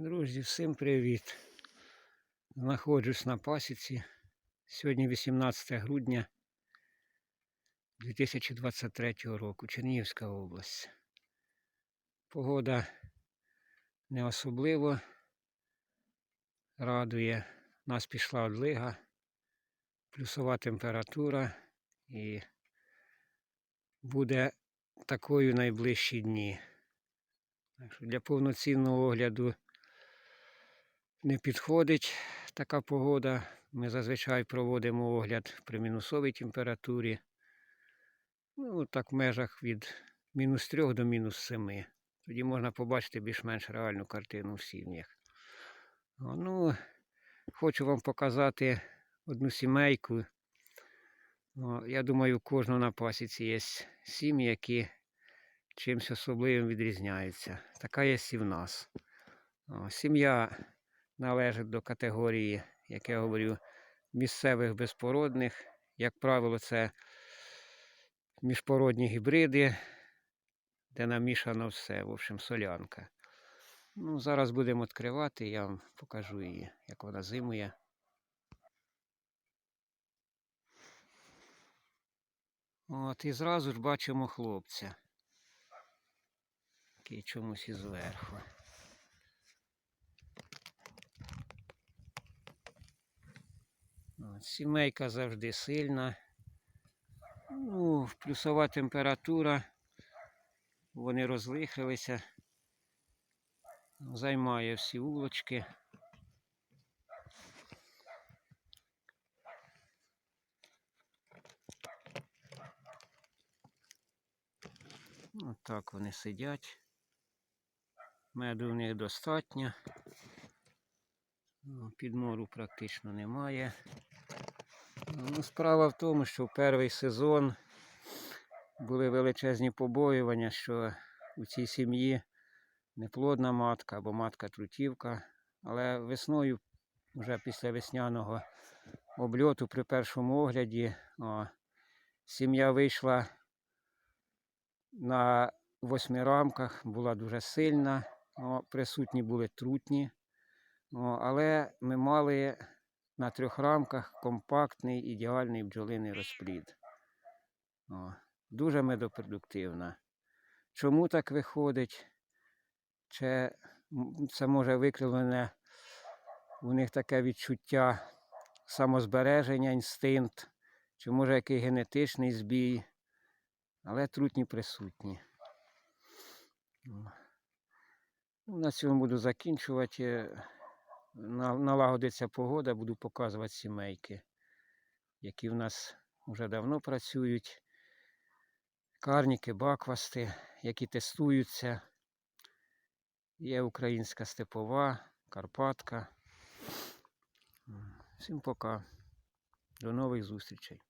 Друзі, всім привіт! Знаходжусь на пасіці. Сьогодні 18 грудня 2023 року, Чернігівська область. Погода не особливо радує. У нас пішла одлига, плюсова температура і буде такою найближчі дні. Для повноцінного огляду не підходить така погода. Ми зазвичай проводимо огляд при мінусовій температурі. Ну, так в межах від мінус 3 до мінус 7. Тоді можна побачити більш-менш реальну картину в сім'ях. Ну, хочу вам показати одну сімейку. Я думаю, у кожного на пасіці є сім'ї, які чимось особливим відрізняються. Така є і в нас. Сім'я належить до категорії, як я говорю, місцевих безпородних. Як правило, це міжпородні гібриди, де намішано все, в общем, солянка. Ну, зараз будемо відкривати, я вам покажу її, як вона зимує. От, і зразу ж бачимо хлопця. Який чомусь і зверху. Сімейка завжди сильна. Ну, плюсова температура. Вони розлихалися. Займає всі улочки. Отак вони сидять. Меду в них достатньо. Ну, Підмору практично немає. Ну, справа в тому, що в перший сезон були величезні побоювання, що у цій сім'ї неплодна матка або матка-трутівка. Але весною, вже після весняного обльоту при першому огляді, о, сім'я вийшла на восьми рамках, була дуже сильна, о, присутні були трутні. О, але ми мали на трьох рамках компактний ідеальний бджолиний розплід. Дуже медопродуктивна. Чому так виходить? Чи це може викривлене у них таке відчуття самозбереження, інстинкт, чи може який генетичний збій, але трутні присутні. Ну, На цьому буду закінчувати. На- Налагодиться погода, буду показувати сімейки, які в нас вже давно працюють. Карніки, баквасти, які тестуються. Є українська степова, Карпатка. Всім пока. До нових зустрічей.